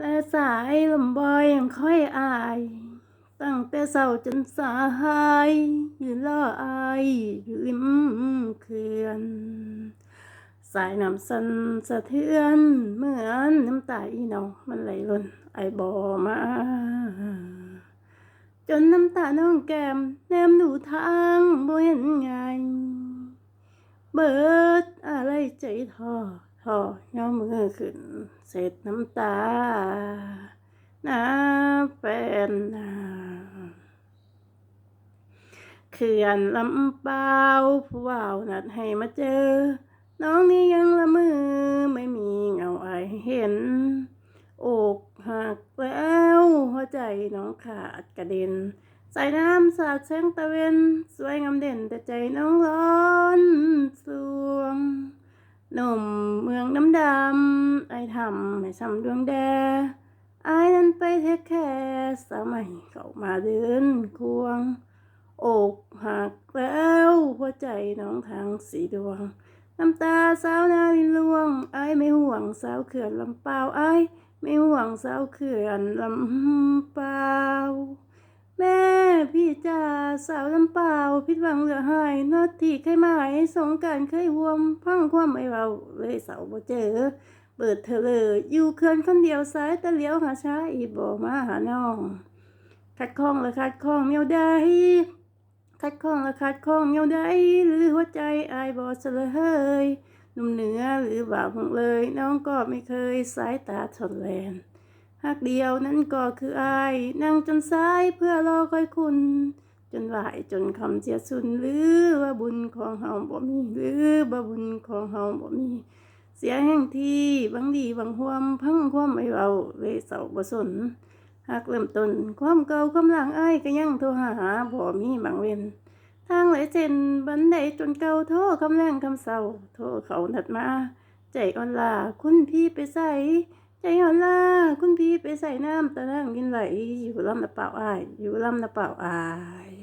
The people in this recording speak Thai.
และสายลมบอยยังค่อยอาย ตั้งแต่เศร้าจนสายยืนรออายอยู่ริมเขื่อน สายน้ำสันสะเทือนเหมือนน้ำตาอีน้องมันไหลล้นไอบ่มา จนน้ำตาน้องแก้มแนมดูทางบ่เห็นไง เบิดอะไรใจท้อท้อย่อมือขึ้น เสร็จน้ำตาน้าเป็นนาเขื่อนลำเปล่าผู้ว่าวนัดให้มาเจอ น้องนี่ยังละมือไม่มีเงาไอเห็น อกหักแล้วหัวใจน้องขาดกระเด็น ใส่น้ำสาดแสงตะเวน สวยงามเด่นแต่ใจน้องร้อ ทำให้ช้ำดวงแดไอายนั้นไปเทคแค่สมัยเข้ามาเดินควง อกหักแล้วหัวใจน้องทางสีดวง น้ำตาสาวนาลินลวงไอายไม่ห่วงสาวเขื่อนลำเปล่าไอายไม่ห่วงสาวเขื่อนลำเปล่าแม่พี่จ่าสาวลำเปล่าผิดหวังเหลือหายนาทีเคยหมายสงการเคยหวมพังความไม่เราเลยเสาบ่เจอ เปิดเธอเลย อยู่เคือนคนเดียวซ้ายต่เลี้ยวหาช้าอีบ่มาหาน้องคัดข้องละคัดข้องเมียวได้คัดข้องละคัดข้องเมียวได้หรือหัวใจอายบอสเลยเฮ้ยหนุ่มเหนือหรือบ่าวของเลย น้องก็ไม่เคยสายตาทนแลนหักเดียวนั้นก็คืออาย นั่งจนสายเพื่อรอคอยคุณ จนไหวจนคำเสียสุนหรือว่าบุญของเฮาบ่มีหรือว่บุญของเฮาบ่มี เสียแห่งที่บางดีบางห่วมพังความไม่เราเลยเศร้าบ่สนหากเริ่มต้นความเก่าความหลังอ้ายก็ยังโทรหาบ่มีบางเว้นทางไหลเส้นบันไดจนเก่าโทรคำแรงคำเศร้าโทรเขานัดมา ใจอ่อนลาคุณพี่ไปใส่ใจอ่อนลาคุณพี่ไปใส่น้ำตะนั่งกินไหลอยู่ลำน้ำเปล่าอาย อยู่ลำน้ำเปล่าอาย